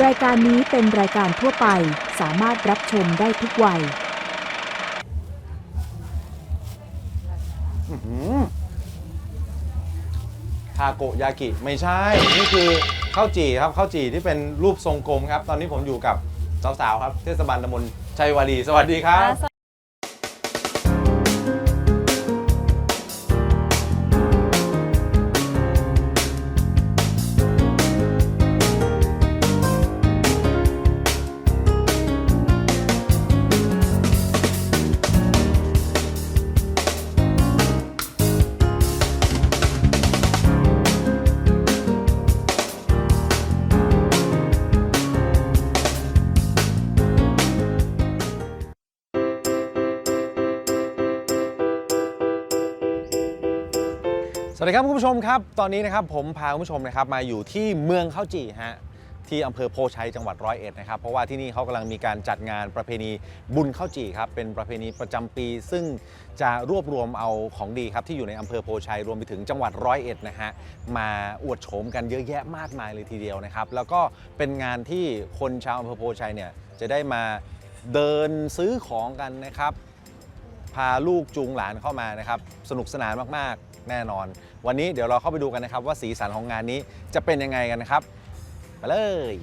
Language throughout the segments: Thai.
รายการนี้เป็นรายการทั่วไปสามารถรับชมได้ทุกวัยทาโกยากิไม่ใช่ นี่คือข้าวจี่ครับข้าวจี่ที่เป็นรูปทรงกลมครับ ตอนนี้ผมอยู่กับสาวๆครับ เทศบาลตำบลชัยวารีสวัสดีครับส วัสดีครับคุณผู้ชมครับ ตอนนี้นะครับผมพาคุณผู้ชมนะครับมาอยู่ที่เมืองข้าวจี่ฮะที่อำเภอโพชัยจังหวัดร้อยเอ็ดนะครับเพราะว่าที่นี่เขากำลังมีการจัดงานประเพณีบุญข้าวจี่ครับเป็นประเพณีประจำปี ซึ่งจะรวบรวมเอาของดีครับที่อยู่ในอำเภอโพชัยรวมไปถึงจังหวัดร้อยเอ็ดนะฮะมาอวดโฉมกันเยอะแยะมากมายเลยทีเดียวนะครับ แล้วก็เป็นงานที่คนชาวอำเภอโพชัยเนี่ยจะได้มาเดินซื้อของกันนะครับ พาลูกจูงหลานเข้ามานะครับ สนุกสนานมากๆ แน่นอน วันนี้เดี๋ยวเราเข้าไปดูกันนะครับ ว่าสีสันของงานนี้จะเป็นยังไงกันนะครับ ไปเลย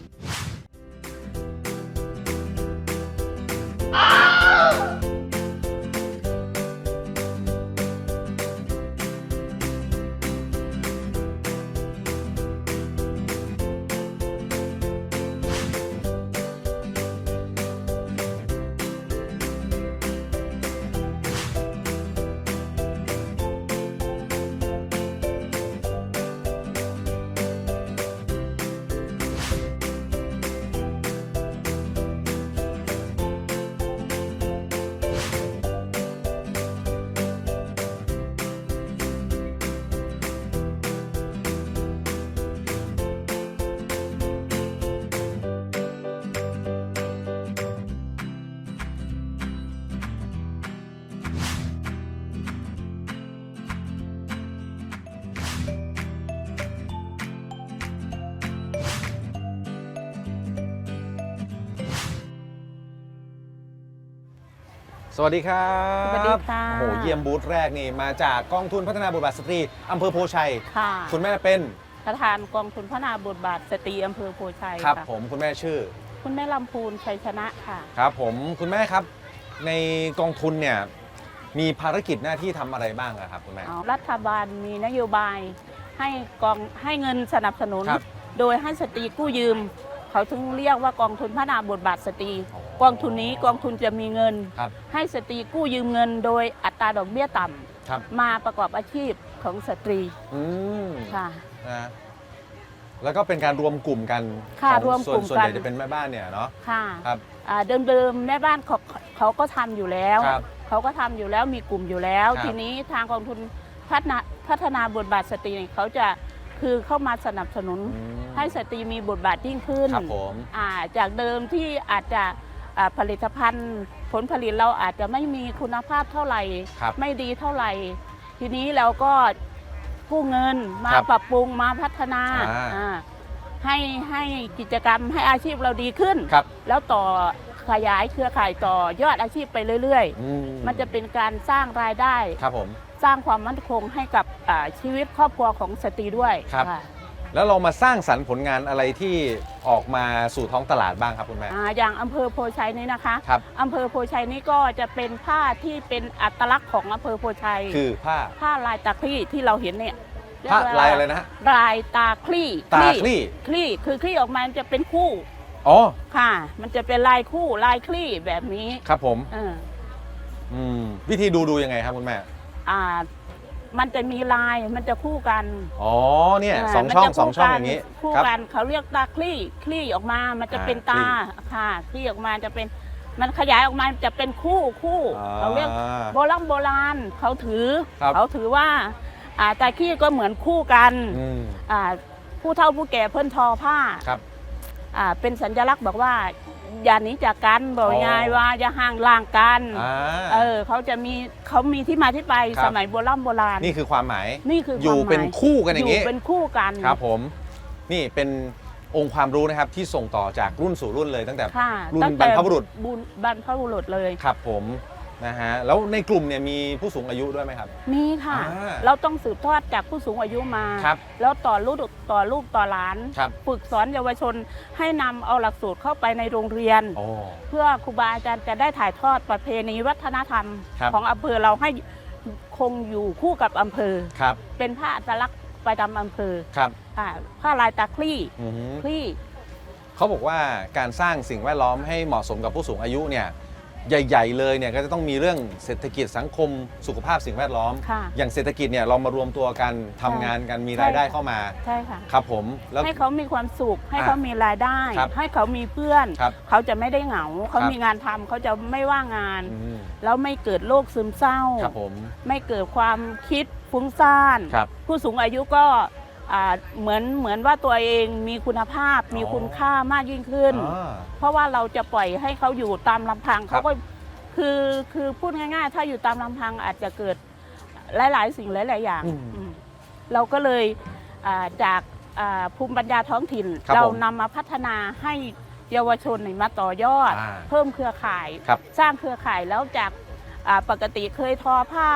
สวัสดีครับสวัสดีค่ะโอ้โหเยี่ยมบูธแรกนี่มาจากกองทุนพัฒนาบทบาทสตรีอำเภอโพชัยค่ะคุณแม่เป็นประธานกองทุนพัฒนาบทบาทสตรีอำเภอโพชัยครับค่ะผมคุณแม่ชื่อ คุณแม่ลำพูนชัยชนะค่ะ ครับ ผมคุณแม่ครับ ในกองทุนเนี่ยมีภารกิจหน้าที่ทำอะไรบ้างอะครับคุณแม่รัฐบาลมีนโยบายให้กองให้เงินสนับสนุน ครับ โดยให้สตรีกู้ยืม เขาถึงเรียกว่ากองทุนพัฒนาบทบาทสตรี อ๋อ กองทุนนี้กองทุนจะมีเงิน ครับให้สตรีกู้ยืมเงิน โดยอัตราดอกเบี้ยต่ครับำมาประกอบอาชีพของสตรีอืมค่ะ นะแล้วก็เป็นการรวมกลุ่มกันค่ะของรวมส่กวลุ่นมส่วนใหญ่กัน จะเป็นแม่บ้านเนี่ยเนาะค่ะครับ อ่าเดิมๆแม่บ้านเขาเขาก็ทำอยู่แล้ว ครับเขาก็ทำอยู่แล้วมีกลุ่มอยู่แล้ว ครับ ทีนี้ทางกองทุนพัฒนาพัฒนาบทบาทสตรีเนี่ยเขาจะคือเข้ามาสนับสนุน อืมให้สตรีมีบทบาทยิ่งขึ้น ครับผม อ่าจากเดิมที่อาจจะอ่า ผลิตภัณฑ์ ผลผลิตเราอาจจะไม่มีคุณภาพเท่าไหร่ ครับไม่ดีเท่าไหร่ ทีนี้เราก็กู้เงินมาครับปรับปรุงมาพัฒนาอ่า อ่าให้ให้กิจกรรมให้อาชีพเราดีขึ้น ครับแล้วต่อขยายเครือข่ายต่อยอดอาชีพไปเรื่อย อืๆ มันจะเป็นการสร้างรายได้ ครับผม สร้างความมั่นคงให้กับอ่าชีวิตครอบครัวของสตรีด้วยครับค่ะ แล้วเรามาสร้างสรรค์ผลงานอะไรที่ออกมาสู่ท้องตลาดบ้างครับคุณแม่ อ่าอย่างอำเภอโพชัยนี้นะคะครับ อำเภอโพชัยนี้ก็จะเป็นผ้าที่เป็นอัตลักษณ์ของอำเภอโพชัย คือผ้าผ้าลายตาคลี่ที่เราเห็นเนี่ยผ้าเกว่ลายอะไรนะฮะ ลายตาคลี่ตาคลี่ คลี่คือคลี่ออกมามันจะเป็นคู่อ๋อค่ะ มันจะเป็นลายคู่ลายคลี่แบบนี้ครับผมเอออืมวิธีดูดูยังไงครับคุณแม่ อ่า มันจะมีลายมันจะคู่กันอ๋อเนี่ยาสองมันช่องจะสองคู่ช่องกัอย่างนี้ คู่ครับกันเขาเรียกตาคลี่คลี่ออกมา มันจะอ่าเป็นตาคลี่ค่ะคลี่ออกมาจะเป็นมันขยายออกมาจะเป็นคู่คู่อ่าเขาเรียกโบราณโบราณเขาถือครับเขาถือว่าอ่าตาคลี่ก็เหมือนคู่กันอืมอ่าผู้เฒ่าผู้แก่เพิ่นทอผ้าครับ อ่าเป็นสัญลักษณ์บอกว่าอย่าหนีจากกันบอกอ๋อง่ายว่าอย่าห่างล่างกันอ่าเออเขาจะมีเขามีที่มาที่ไปครับสมัยโบราณโบราณนี่คือความหมายนี่คืออยู่ความหมายเป็นคู่กันอย่างนี้นี้เป็นคู่กัน ครับผม นี่เป็นองค์ความรู้นะครับที่ส่งต่อจากรุ่นสู่รุ่นเลยตั้งแต่ ค่ะรุ่นตั้งแต่บรรพบุรุษ บุญบรรพบุรุษเลย ครับผม นะฮะแล้วในกลุ่มเนี่ยมีผู้สูงอายุด้วยไหมครับ มีค่ะ อ่าเราต้องสืบทอดจากผู้สูงอายุมา ครับแล้วต่อลูกต่อลูกต่อหลาน ครับ ฝึกสอนเยาวชนให้นำเอาหลักสูตรเข้าไปในโรงเรียน โอ้ เพื่อครูบาอาจารย์จะได้ถ่ายทอดประเพณีวัฒนธรรม ครับ ของอำเภอเราให้คงอยู่คู่กับอำเภอ ครับเป็นผ้าอัตลักษณ์ประจำอำเภอครับค่ะผ้าลายตาคลี่อือฮึคลี่ เขาบอกว่าการสร้างสิ่งแวดล้อมให้เหมาะสมกับผู้สูงอายุเนี่ย ใหญ่ ๆ เลยเนี่ยก็จะต้องมีเรื่องเศรษฐกิจสังคมสุขภาพสิ่งแวดล้อม ค่ะอย่างเศรษฐกิจเนี่ยเรามารวมตัวกันทำงานกันมีรายได้เข้ามาใช่ค่ะ ครับผมแล้ว ให้เขามีความสุข ให้อะเขามีรายได้ ครับให้เขามีเพื่อน ครับเขาจะไม่ได้เหงา เขาครับ มีงานทำเขาจะไม่ว่างงาน อืมแล้วไม่เกิดโรคซึมเศร้า ครับผม ไม่เกิดความคิดฟุ้งซ่าน ครับ ผู้สูงอายุก็อ่า เหมือนเหมือนว่าตัวเองมีคุณภาพมีอ๋อคุณค่ามากยิ่งขึ้น อ่า เพราะว่าเราจะปล่อยให้เขาอยู่ตามลำพังครับเขาก็คือคือพูดง่าย ๆ ถ้าอยู่ตามลำพังอาจจะเกิดหลาย ๆ สิ่งหลาย ๆ อย่างอืมอืมเราก็เลยอ่าจากอ่าภูมิปัญญาท้องถิ่น ครับเราผมนำมาพัฒนาให้เยาวชนเนี่ยมาต่อยอด อ่าเพิ่มเครือข่าย ครับ สร้างเครือข่ายแล้วจากอ่าปกติเคยทอผ้า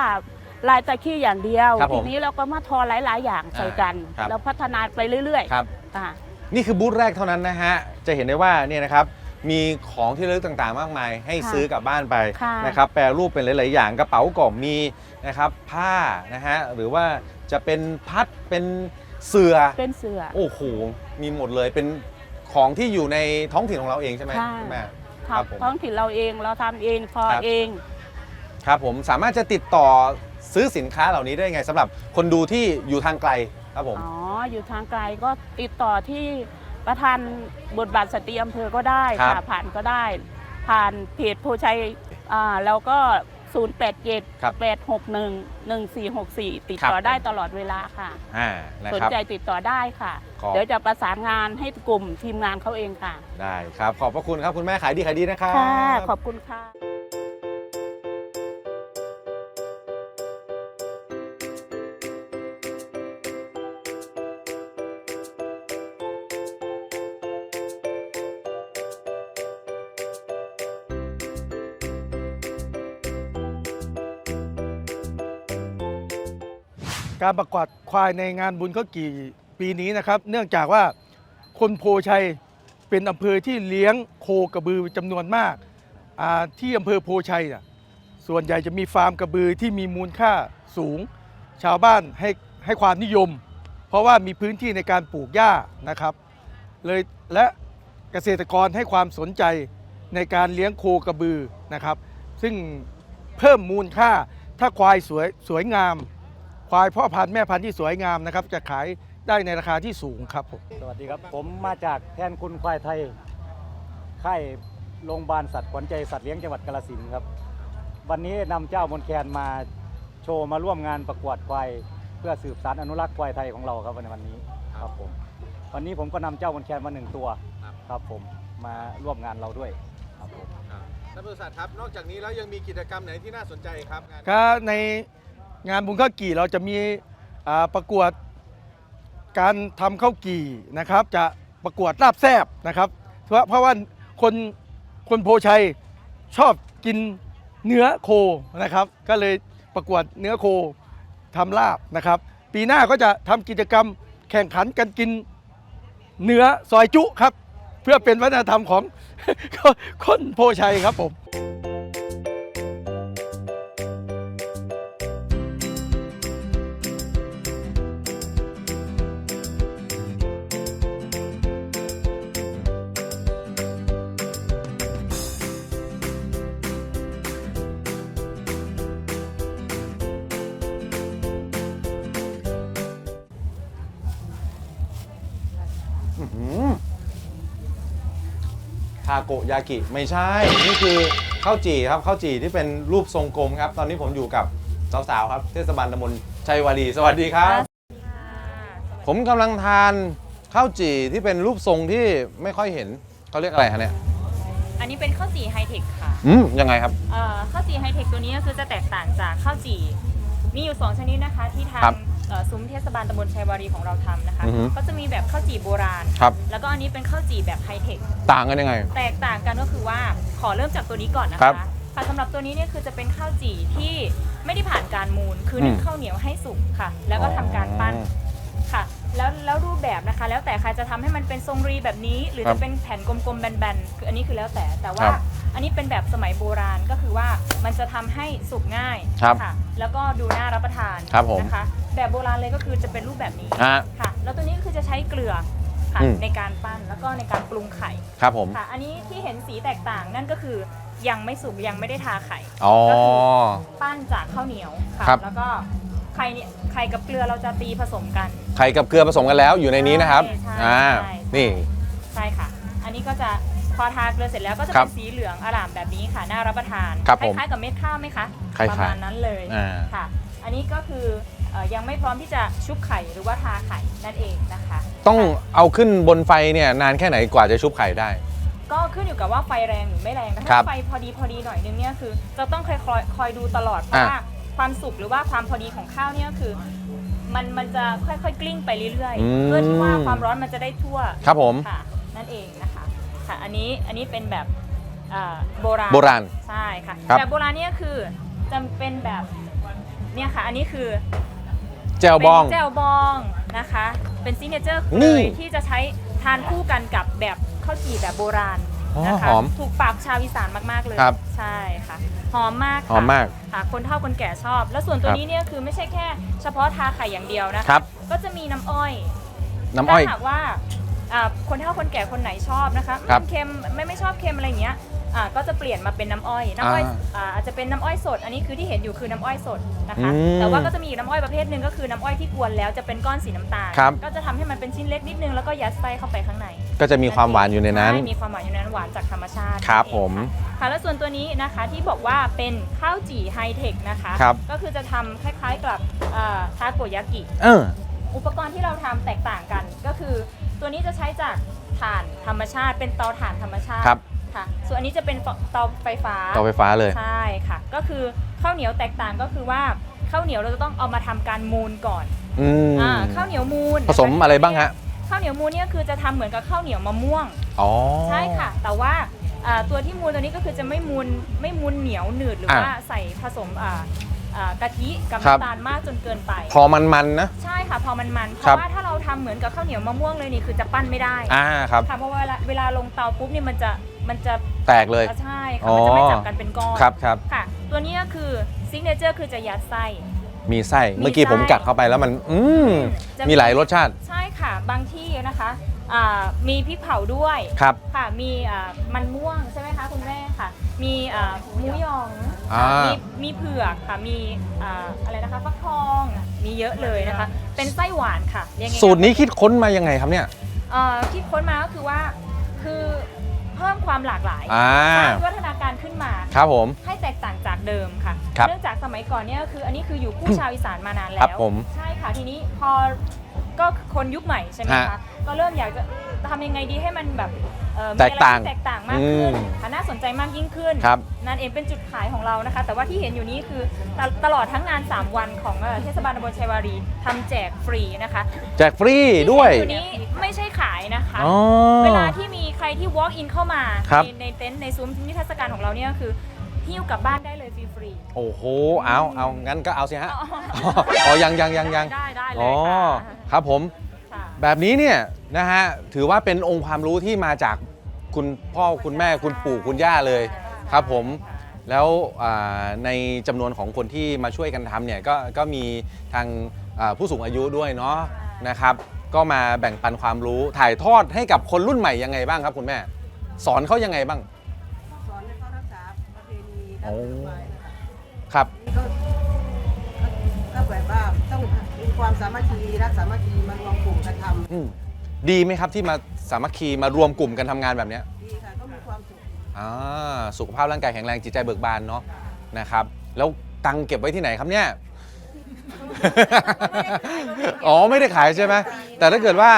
ลายตะขี้อย่างเดียว ครับผมทีนี้เราก็มาทอหลาย ๆ อย่างใส่กันครับ แล้วพัฒนาไปเรื่อยครับ ๆอ่า นี่คือบูธแรกเท่านั้นนะฮะ จะเห็นได้ว่าเนี่ยนะครับมีของที่ระลึกต่างๆ มากมาย ให้ค่ะซื้อกลับบ้านไปค่ะนะครับแปรรูปเป็นหลาย ๆ อย่างกระเป๋าก็มีนะครับผ้านะฮะหรือว่าจะเป็นพัดเป็นเสือ เป็นเสือ โอ้โหมีหมดเลยเป็นของที่อยู่ในท้องถิ่นของเราเองใช่ไหมค่ะ คุณแม่ ครับผมทำท้องถิ่นเราเองเราทำเองพอครับ เอง ครับผมสามารถจะติดต่อ ซื้อสินค้าเหล่านี้ได้ไงสำหรับคนดูที่อยู่ทางไกลครับผม อ๋อ อยู่ทางไกลก็ติดต่อที่ประธานบทบาทสตรีอำเภอก็ได้ครัค่ะบผ่านก็ได้ ผ่านเพจโพชัยอ่าแล้วก็ 0 8 7 ครับ8 6 1 1 4 6 4 ติดต่อครับ ได้ตลอดเวลาค่ะ อ่านะสนครับ ใจติดต่อได้ค่ะ ขอบ เดี๋ยวจะประสานงานให้กลุ่มทีมงานเขาเองค่ะ ได้ครับ ขอบพระคุณครับ คุณแม่ขายดีขายดีนะครับ ค่ะ ขอบคุณค่ะ การประกวดควายในงานบุญข้ากี่ปีนี้นะครับ เนื่องจากว่าคนโพชัยเป็นอำเภอที่เลี้ยงโคกระบือจำนวนมากาที่อำเภอโพชัยนะส่วนใหญ่จะมีฟาร์มกระบือที่มีมูลค่าสูง ชาวบ้านให้ให้ความนิยม เพราะว่ามีพื้นที่ในการปลูกหญ้านะครับเลยและเกษตรกรให้ความสนใจในการเลี้ยงโคกระบือนะครับ ซึ่งเพิ่มมูลค่าถ้าควายสวยสวยงาม ควายพ่อพันธุ์แม่พันธุ์ที่สวยงามนะครับจะขายได้ในราคาที่สูงครับผมสวัสดีครับ ผมมาจากแทนคุณควายไทยค่ายโรงพยาบาลสัตว์ขวัญใจสัตว์เลี้ยงจังหวัดกาฬสินธุ์ครับ วันนี้นำเจ้ามนแคนมาโชว์มาร่วมงานประกวดควายเพื่อสืบสานอนุรักษ์ควายไทยของเราครับในวันนี้ครับผม วันนี้ผมก็นำเจ้ามนแคนมาหนึ่งตัวครับผมมาร่วมงานเราด้วยครับผมท่านบริษัทครับ นอกจากนี้แล้วยังมีกิจกรรมไหนที่น่าสนใจครับงาน ก็ใน งานบุญข้าวกี่เราจะมีประกวดการทำข้าวกี่นะครับ จะประกวดลาบแซบนะครับ เพราะเพราะว่าคนคนโพชัยชอบกินเนื้อโคนะครับ ก็เลยประกวดเนื้อโคทำลาบนะครับ ปีหน้าก็จะทำกิจกรรมแข่งขันกันกินเนื้อซอยจุครับ เพื่อเป็นวัฒนธรรมของคนโพชัยครับผม ทาโกยากิไม่ใช่ นี่คือข้าวจี่ครับข้าวจี่ที่เป็นรูปทรงกลมครับ ตอนนี้ผมอยู่กับสาวๆครับ เทศบาลตำบลชัยวารีสวัสดีครับ ผมกำลังทานข้าวจี่ที่เป็นรูปทรงที่ไม่ค่อยเห็นเขาเรียกอะไรฮะเนี่ยอันนี้เป็นข้าวจี่ไฮเทคค่ะอืมยังไงครับ เอ่อข้าวจี่ไฮเทคตัวนี้ก็คือจะแตกต่างจากข้าวจี่มีอยู่ 2 ชนิดนะคะที่ครับทำ เอ่อซุ้มเทศบาลตำบลชัยวารีของเราทำนะคะอือฮึก็จะมีแบบข้าวจี่โบราณ ครับ แล้วก็อันนี้เป็นข้าวจี่แบบไฮเทค ต่างกันยังไง แตกต่างกันก็คือว่าขอเริ่มจากตัวนี้ก่อนนะครัคะบค่ะสำหรับตัวนี้เนี่ยคือจะเป็นข้าวจี่ที่ไม่ได้ผ่านการมูล คือนึ่งอืม ข้าวเหนียวให้สุกค่ะ แล้วก็ทำการปั้นอ๋อค่ะ แล้วแล้วรูปแบบนะคะ แล้วแต่ใครจะทำให้มันเป็นทรงรีแบบนี้ หรือครับจะเป็นแผ่นกลมๆแบนๆคืออันนี้คือแล้วแต่แต่คว่ารับ อันนี้เป็นแบบสมัยโบราณก็คือว่ามันจะทำให้สุกง่ายครับค่ะแล้วก็ดูน่ารับประทานครับผม นะคะ แบบโบราณเลยก็คือจะเป็นรูปแบบนี้ฮะ ค่ะ แล้วตัวนี้ก็คือจะใช้เกลือค่ะอืม ในการปั้นแล้วก็ในการปรุงไข่ครับผม ค่ะ อันนี้ที่เห็นสีแตกต่างนั่นก็คือยังไม่สุกยังไม่ได้ทาไข่ อ๋อก็คือปั้นจากข้าวเหนียวค่ะ ครับ แล้วก็ไข่เนี่ยไข่กับเกลือเราจะตีผสมกัน ไข่กับเกลือผสมกันแล้วอยู่ในนี้นะครับ ใช่ใช่อ่า ใช่ นี่ ใช่ค่ะ อันนี้ก็จะ พอทาเกลือเสร็จแล้วก็จะครัเป็บนสีเหลืองอร่ามแบบนี้ค่ะน่ารับประทานครับคผมล้ายๆกับเม็ดข้าวไหมคะคล้ายๆประมาณนั้นเลยอ่า ค่ะ อันนี้ก็คือเอ่อยังไม่พร้อมที่จะชุบไข่หรือว่าทาไข่นั่นเองนะคะ ต้องเอาขึ้นบนไฟเนี่ยนานแค่ไหนกว่าจะชุบไข่ได้ ก็ขึ้นอยู่กับว่าไฟแรงหรือไม่แรงนะครัถ้าบไฟพอดีพอดีหน่อยนึงเนี่ยคือจะต้องคอยคอยคอยดูตลอดเพราะอะว่าความสุกหรือว่าความพอดีของข้าวเนี่ยคือ มันมันจะค่อยๆกลิ้งไปเรื่อยๆเพื่อที่ว่าความร้อนมันจะได้ทั่วครับผม ค่ะนั่นเองนะคะ ค่ะอันนี้อันนี้เป็นแบบอ่าโบราณโบราณ ใช่ค่ะครับ แบบโบราณเนี่ยคือจะเป็นแบบเนี่ยค่ะ อันนี้คือแจวบอง เป็นแจ่วบองนะคะ เป็นซิกเนเจอร์นี่เลยที่จะใช้ทานคู่กันกับแบบข้าวจี่แบบโบราณอ๋อนะคะหอมถูกปากชาวอีสานมากๆเลยครับใช่ค่ะหอมมากค่ะหอมมากค่ะคนเฒ่าคนแก่ชอบ แล้วส่วนตัวนี้เนี่ยคือไม่ใช่แค่เฉพาะทาไข่อย่างเดียวนะคะ ครับ ก็จะมีน้ำอ้อยน้ำอ้อย ถ้าหากว่า อ่าคนเฒ่าคนแก่คนไหนชอบนะคะครับเค็มไม่ไม่ชอบเค็มอะไรอย่างเงี้ยอ่าก็จะเปลี่ยนมาเป็นน้ำอ้อยน้ำอ้อยอ่าอ่าอาจจะเป็นน้ำอ้อยสด อันนี้คือที่เห็นอยู่คือน้ำอ้อยสดนะคะ อืมแต่ว่าก็จะมีอีกน้ำอ้อยประเภทหนึ่งก็คือน้ำอ้อยที่กวนแล้วจะเป็นก้อนสีน้ำตาลครับ ก็จะทำให้มันเป็นชิ้นเล็กนิดนึงแล้วก็ยัดไส้เข้าไปข้างใน ก็จะมีความหวานอยู่ในนั้น ช่มีความหวานอยู่ในนั้นหวานจากธรรมชาติครับนั่นเองผมค่ะค่ะแล้วส่วนตัวนี้นะคะที่บอกว่าเป็นข้าวจี่ไฮเทคนะคะ ครับ ก็คือจะทำคล้ายๆกับอ่าทาโกยากิ เออ อุปกรณ์ที่เราทำแตกต่างกัน ก็คือ ตัวนี้จะใช้จากถ่านธรรมชาติเป็นเตาถ่านธรรมชาติครับ ค่ะส่วนอันนี้จะเป็นเตาไฟฟ้า เตาไฟฟ้าเลย ใช่ค่ะ ก็คือข้าวเหนียวแตกต่างก็คือว่าข้าวเหนียวเราจะต้องเอามาทำการมูลก่อนอืมอ่าข้าวเหนียวมูลผสมอะไรบ้างฮะ ข้าวเหนียวมูลเนี่ยคือจะทำเหมือนกับข้าวเหนียวมะม่วง อ๋อ ใช่ค่ะ แต่ว่าอ่าตัวที่มูลตัวนี้ก็คือจะไม่มูลไม่มูลเหนียวหนืดหรืออะว่าใส่ผสมอ่า อ่ากะทิกับครับ น้ำตาลมากจนเกินไป พอมันๆนะ ใช่ค่ะพอมันมันเพครับ ราะว่าถ้าเราทำเหมือนกับข้าวเหนียวมะม่วงเลยนี่คือจะปั้นไม่ได้อ่าครับ ค่ะเพราะว่าเวลาเวลาลงเตาปุ๊บเนี่ยมันจะมันจะแตกเลย ใช่ค่ะอ๋อมันจะไม่จับกันเป็นก้อนครับครับค่ะ ตัวนี้ก็คือซิกเนเจอร์คือจะยัดไส้ มีไส้มีเมื่อกี้ไส้ผมกัดเข้าไปแล้วมัน อืมจะมี มีหลายรสชาติใช่ค่ะบางที่นะคะอ่ามีพริกเผาด้วยครับ ค่ะมีอ่ามันม่วงใช่ไหมคะคุณแม่ค่ะ มีอ่าหมูหยองอ่ามีมีเผือกค่ะมีอ่าอะไรนะคะฟักทองมีเยอะเลยนะคะ เป็นไส้หวานค่ะเรียกง่ายๆ สูตรนี้คิดค้นมายังไงครับเนี่ย เอ่อที่ค้นมาก็คือว่าคือเพิ่มความหลากหลายอ่าสร้างวิวัฒนาการขึ้นมาครับผม ให้แตกต่างจากเดิมค่ะ ครับเนื่องจากสมัยก่อนเนี่ยก็คืออันนี้คืออยู่คู่ชาวอีสานมานานครัแล้บวผมใช่ค่ะทีนี้พอก็คนยุคใหม่ใช่ไหมฮะ คะก็เริ่มอยากจะ ทำยังไงดีให้มันแบบเอ่อมีแตกต่างอะไรที่แตกต่างมากขึ้นอืมค่ะน่าสนใจมากยิ่งขึ้น ครับนั่นเองเป็นจุดขายของเรานะคะ แต่ว่าที่เห็นอยู่นี้คือตตลอดทั้งงาน 3 วันของเอ่อเทศบาลตำบลชัยวารีทำแจกฟรีนะคะแจกฟรีด้วยที่เห็นอยู่นี้ไม่ใช่ขายนะคะ อ๋อ เวลาที่มีใครที่ walk in เข้ามาครับ ในในเต็นท์ในซุ้มนิทรรศการของเราเนี่ยคือหิ้วกลับบ้านได้เลยฟรีโอ้โห เอาเอางั้นก็เอาสิๆฮะ อ๋ออ๋อยังยังยังยังได้ได้เลอ๋อยค่ะ ครับผมค่ะ แบบนี้เนี่ยนะฮะถือว่าเป็นองค์ความรู้ที่มาจากคุณพ่อคุณแม่คุณปู่คุณย่าเลยครับผมแล้วอ่าในจำนวนของคนที่มาช่วยกันทำเนี่ยก็ก็มีทางอ่าผู้สูงอายุด้วยเนาะนะครับก็มาแบ่งปันความรู้ถ่ายทอดให้กับคนรุ่นใหม่ยังไงบ้างครับคุณแม่ สอนเขายังไงบ้าง สอนให้เขารักษาประเพณีดั้โอ้ง ความสามัคคีรักสามัคคีมารวมกลุ่มกันทอืมดีไหมครับที่มาสามัคคีมารวมกลุ่มกันทำงานแบบเนี้ยำดีค่ะก็มีความสุขอ่าสุขภาพร่างกายแข็งแรงจิตใจเบิกบานเนาะนะครับ แล้วตังค์เก็บไว้ที่ไหนครับเนี่ย อ๋อไม่ได้ขายใช่ไหมแต่ถ้าเกิดว่า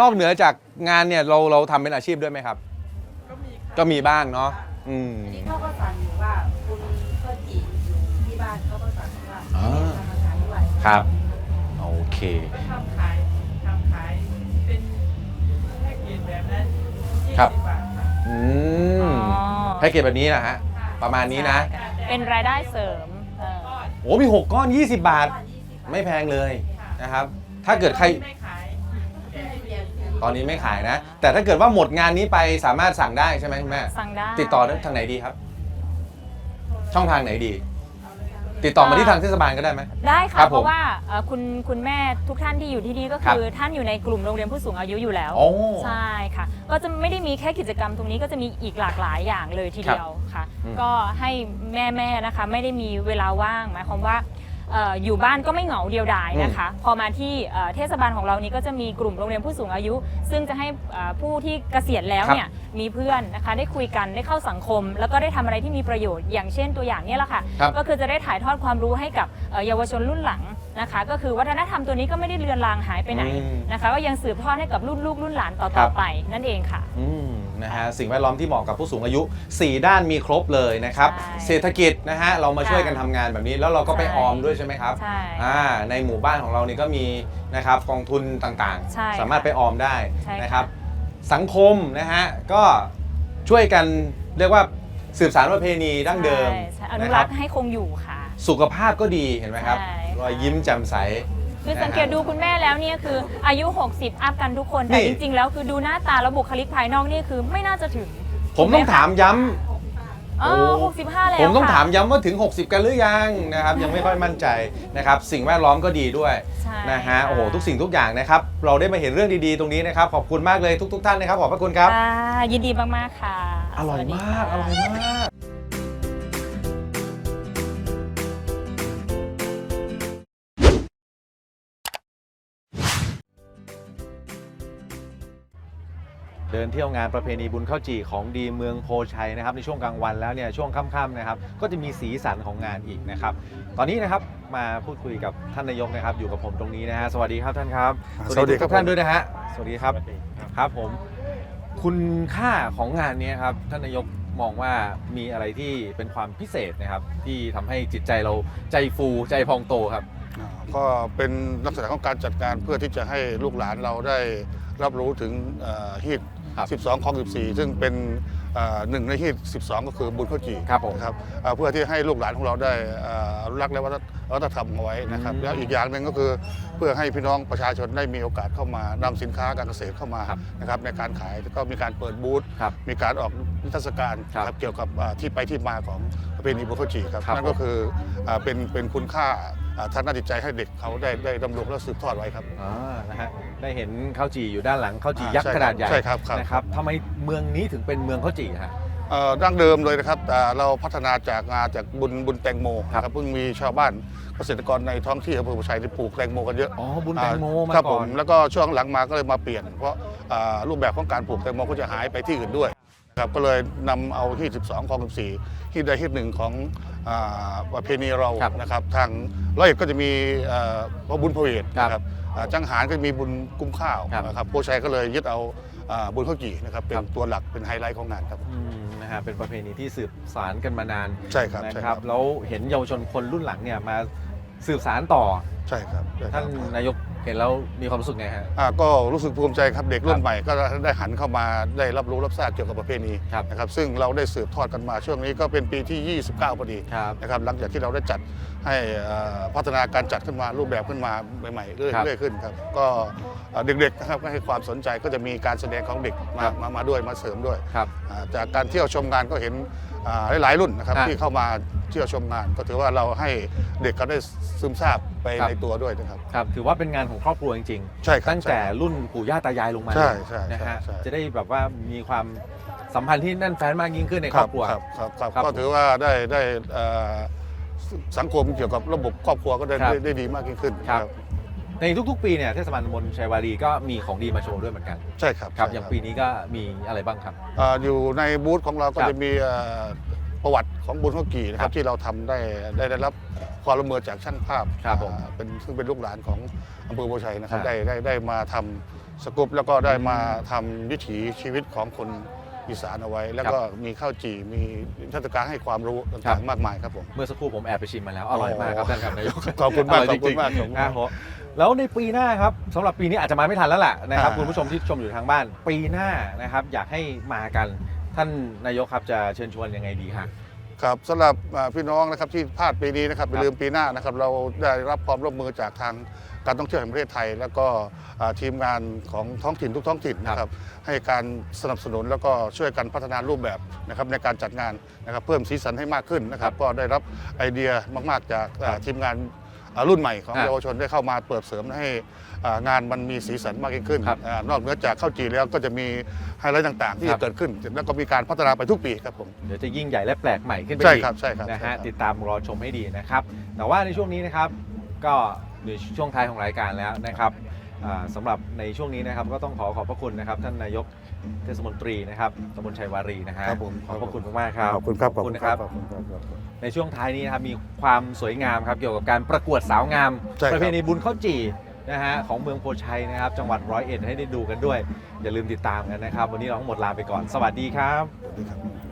นอกเหนือจากงานเนี่ยเราเราทำเป็นอาชีพด้วยไหมครับ ก็มีบ้างเนาะอืมนี่เขาก็สั่งอยู่ว่าคุณก็จีอยู่ที่บ้านเขาก็สั่งว่าอ่าทำอาหารด้วยครับโอ เคเค ทำขายทำขายเป็นแพ็กเกจแบบนั้นครับ20บาทค่ะอือ๋มอแพ็กเกจแบบนี้นะฮะ ประมาณนี้นะใช่เป็นรายได้เสริมเออโอ้มี 6 ก้อน 20บาทไม่แพงเลยนะครับ ถ้าเกิดใคร ไม่ขายตอนนี้ไม่ขายนะ แต่ถ้าเกิดว่าหมดงานนี้ไปสามารถสั่งได้ใช่ไหมคุณแม่ สั่งได้ติดต่อทางไหนดีครับ ช่องทางไหนดี ติดต่อมาที่ทางเทศบาลก็ได้ไหม ได้ครัค่ะบผมเพราะว่าเอ่อคุณคุณแม่ทุกท่านที่อยู่ที่นี่ก็ครับคือท่านอยู่ในกลุ่มโรงเรียนผู้สูงอายุอยู่แล้วโอ้ใช่ค่ะ ก็จะไม่ได้มีแค่กิจกรรมตรงนี้ก็จะมีอีกหลากหลายอย่างเลยทีเดียวค่ะ อืม ก็ให้แม่ๆนะคะ ไม่ได้มีเวลาว่าง หมายความว่า เอ่ออยู่บ้านก็ไม่เหงาเดียวดายนะคะ พอมาที่เอ่อเทศบาลของเรานี้ก็จะมีกลุ่มโรงเรียนผู้สูงอายุ ซึ่งจะให้เอ่อผู้ที่เกษียณแล้วครับเนี่ยมีเพื่อนนะคะได้คุยกันได้เข้าสังคม แล้วก็ได้ทำอะไรที่มีประโยชน์อย่างเช่นตัวอย่างเนี้แหละค่ะ ครับ ก็คือจะได้ถ่ายทอดความรู้ให้กับเอ่อเยาวชนรุ่นหลัง นะคะ ก็คือวัฒนธรรมตัวนี้ก็ไม่ได้เลือนลางหายไปไหนอืม นะคะ ก็ยังสืบทอดให้กับรุ่นลูกรุ่นหลานต่ครัอบๆไปนั่นเองค่ะ อืมนะฮะสิ่งแวดล้อมที่เหมาะกับผู้สูงอายุ 4 ด้านมีครบเลยนะครับ ใช่เศรษฐกิจนะฮะเรามาช่วยกันค่ะทำงานแบบนี้แล้วเราก็ไปใช่ ออมด้วยใช่ไหมครับใช่ อ่าในหมู่บ้านของเรานี่ก็มีนะครับกองทุนต่างใช่ๆ สามารถไปออมได้ใช่ค่ะ นะครับ สังคมนะฮะก็ช่วยกันเรียกว่าสืบสานประเพณีดั้งเดิมใช่ใช่อนุนะครัรักษ์ให้คงอยู่ค่ะ สุขภาพก็ดีเห็นไหมครับ ใช่ รอยยิ้มแจ่มใส คือสังเกตดูคุณแม่แล้วเนี่ยคืออายุ 60 อัพกันทุกคนนี่แต่จริง ๆ แล้วคือดูหน้าตาแล้วบุคลิกภายนอกนี่คือไม่น่าจะถึงผมต้องถามย้ำ เออโอ้ 65 แล้วผมต้องค่ะ ถามย้ำว่าถึง 60 กันหรือยังนะครับ ยังไม่ค่อยมั่นใจนะครับ สิ่งแวดล้อมก็ดีด้วยใช่นะฮะโอ้โหทุกสิ่งทุกอย่างนะครับ เราได้มาเห็นเรื่องดีๆ ตรงนี้นะครับ ขอบคุณมากเลยทุก ๆ ท่านนะครับขอบพระคุณครับ ค่ะยินดีมาก ๆ ค่ะอร่อยสวัสดีมาก ค่ะ อร่อยมาก เดินเที่ยวงานประเพณีบุญข้าวจี่ของดีเมืองโพชัยนะครับในช่วงกลางวันแล้วเนี่ยช่วงค่ำๆนะครับก็จะมีสีสันของงานอีกนะครับ ตอนนี้นะครับมาพูดคุยกับท่านนายกนะครับ อยู่กับผมตรงนี้นะฮะสวัสดีครับท่านครับสวัสดีครับทุกท่านผมด้วยนะฮะสวัสดีครับครับผม คุณค่าของงานนี้ครับท่านนายกมองว่ามีอะไรที่เป็นความพิเศษนะครับ ที่ทำให้จิตใจเราใจฟูใจพองโตครับอ่าก็เป็นลักษณะของการจัดการเพื่อที่จะให้ลูกหลานเราได้รับรู้ถึงเอ่อฮีต ครับ12ของ14 ซึ่งเป็นเอ่อหนึ่งในฮีต12 ก็คือบุญข้าวจี่ครับผมนะครับเอ่อเพื่อที่ให้ลูกหลานของเราได้เอ่ออนุรักษ์และวัฒนวัฒนธรรมเอาไว้นะครับอืมแล้วอีกอย่างหนึ่งก็คือเพื่อให้พี่น้องประชาชนได้มีโอกาสเข้ามานำสินค้าการเกษตรเข้ามาครับนะครับในการขายแล้วก็มีการเปิดบูธครับมีการออกนิทรรศการครับครับเกี่ยวกับอ่าที่ไปที่มาของประเพณีบุญข้าวจี่ครับครับนั่นก็คืออ่าเป็นเป็นคุณค่าอ่า ทางด้านจิตใจให้เด็กเขาได้ได้ดำรงและสืบทอดไว้ครับ อ่านะฮะได้เห็นข้าวจี่อยู่ด้านหลังข้าวจี่อ่ายักษ์ใช่ขนาดใหญ่ใช่ครับครับ นะครับทำไมเมืองนี้ถึงเป็นเมืองข้าวจี่ฮะ เอ่อดั้งเดิมเลยนะครับอ่าเราพัฒนาจากงาจากบุญบุญแตงโมครับ นะเพิ่งมีชาวบ้านเกษตรกรในท้องที่อำเภอประชัยที่ปลูกแตงโมกันเยอะอ๋อบุญแตงโมมาครับก่ผอนมแล้วก็ช่วงหลังมาก็เลยมาเปลี่ยน เพราะอ่ารูปแบบของการปลูกแตงโมก็จะหายไปที่อื่นด้วยนะ ครับก็เลยนำเอาที่ 12ของ14ที่ใดที่หนึ่งของอ่าประเพณีเราครับนะครับ ทางร้อยเอ็ดก็จะมีเอ่อพระบุญพระเวทครับนะครับอ่าจังหารก็จะมีบุญกุ้มข้าวครับ นะครับโพชัยก็เลยยึดเอาอ่าบุญข้าวจี่นะครับเป็ครันบตัวหลักเป็นไฮไลท์ของงานครับอืมนะฮะเป็นประเพณีที่สืบสานกันมานานใช่ครับนะใช่คครัรับบแล้วเห็นเยาวชนคนรุ่นหลังเนี่ยมาสืบสารต่อ ใช่ครับใช่ครับท่านนายก เห็นแล้วมีความรู้สึกไงฮะ อ่าก็รู้สึกภูมิใจครับเด็กรุ่ครันบใหม่ก็ได้หันเข้ามาได้รับรู้รับทราบเกี่ยวกับประเพณีครับนะครับซึ่งเราได้สืบทอดกันมาช่วงนี้ก็เป็นปีที่ 29พอดีครับ นะครับหลังจากที่เราได้จัดให้เอ่อพัฒนาการจัดขึ้นมารูปแบบขึ้นมาใหม่ๆเรื่อยครับเรื่อยขึ้นครับก็เอ่อเด็กๆนะครับก็ให้ความสนใจก็จะมีการแสดงของเด็กมาครับ มามาด้วยมาเสริมด้วยครับ อ่าจากการเที่ยวชมงานก็เห็นอ่าหลายๆรุ่นนะครับอ่าที่เข้ามาเที่ยวชมงาน ก็ถือว่าเราให้เด็กเขาได้ซึมซาบไปครับ ในตัวด้วยนะครับ ครับถือว่าเป็นงานของครอบครัวจริงใช่ครับตั้งแต่รุ่นปู่ย่าตายายลงมาใช่ใช่นะฮะใช่ จะได้แบบว่ามีความสัมพันธ์ที่แน่นแฟ้นมากยิ่งขึ้นในครอบครัว ครับครับครับครับก็ถือว่าได้ได้เอ่อสังคมเกี่ยวกับระบบครอบครัวก็ได้ครับได้ได้ดีมากยิ่งขึ้นครับ ในทุกๆ ปีเนี่ยเทศบาลตำบลชัยวารีก็มีของดีมาโชว์ด้วยเหมือนกันใช่ครับครับ ใช่อย่างปีนี้ก็มีอะไรบ้างครับ เอ่ออยู่ในบูธของเราก็ครับจะมีเอ่อ ประวัติของบุญข้าวกี่นะคครัรับบที่เราทำได้ได้ได้รับความร่วมมือจากช่างภาพครับผมอ่าเป็นซึ่งเป็นลูกหลานของอำเภอโพชัยนะครับครับได้ได้ได้มาทำสกู๊ปแล้วก็ได้อืมมาทำวิถีชีวิตของคนอีสานเอาไว้ แล้วก็มีข้าวจี่มีเทศกาลให้ความรู้ครัต่างบๆมากมายครับผมเมื่อสักครู่ผมแอบไปชิมมาแล้วอร่อยมากครับท่านครับนายกขอบคุณมากร่ยขอบคุณจริงๆมากขอบคุณมากครับผมแล้วในปีหน้าครับสำหรับปีนี้อาจจะมาไม่ทันแล้วแหละนะครับอ่าคุณผู้ชมที่ชมอยู่ทางบ้าน ปีหน้านะครับอยากให้มากัน ท่านนายกครับจะเชิญชวนยังไงดีฮะ ครับสำหรับอ่าพี่น้องนะครับที่พลาดปีนี้นะครับไปลืมปีหน้านะครับเราได้รับความร่วมมือจากทางการท่องเที่ยวแห่งประเทศไทย แล้วก็อ่าทีมงานของท้องถิ่นทุกท้องถิ่นนะครับให้การสนับสนุนแล้วก็ช่วยกันพัฒนารูปแบบนะครับในการจัดงานนะครับเพิ่มสีสันให้มากขึ้นนะครับก็ได้รับไอเดียมาก ๆ จากอ่าทีมงานอ่า รุ่นใหม่ของอ่าเยาวชนได้เข้ามาเปิดเสริมให้อ่างานมันมีสีสันมากยิ่งขึ้นครับอ่านอกเหนือจากข้าวจีแล้วก็จะมีไฮไลท์ต่างๆ ที่ครัจะบเกิดขึ้น แล้วก็มีการพัฒนาไปทุกปีครับผมเดี๋ยวจะยิ่งใหญ่และแปลกใหม่ขึ้นไปใช่อีกครับใช่ครับนะใช่ฮะครับติดตามรอชมให้ดีนะครับ แต่ว่าในช่วงนี้นะครับก็อยู่ช่วงท้ายของรายการแล้วนะครับอ่าสำหรับในช่วงนี้นะครับก็ต้องขอขอบพระคุณนะครับท่านนายก เทศมนตรีนะครับตำบลชัยวารีนะฮะครับผมขอบพระคุณมากๆครับ ขอบคุณครับขอบคุณนะครับขอบคุณครับ ในช่วงท้ายนี้นะครับมีความสวยงามครับเกี่ยวกับการประกวดสาวงาม ใช่ครับ ประเพณีบุญข้าวจี่นะฮะของเมืองโพชัยนะครับ จังหวัดร้อยเอ็ดให้ได้ดูกันด้วย อย่าลืมติดตามกันนะครับ วันนี้เราทั้งหมดลาไปก่อน สวัสดีครับ สวัสดีครับ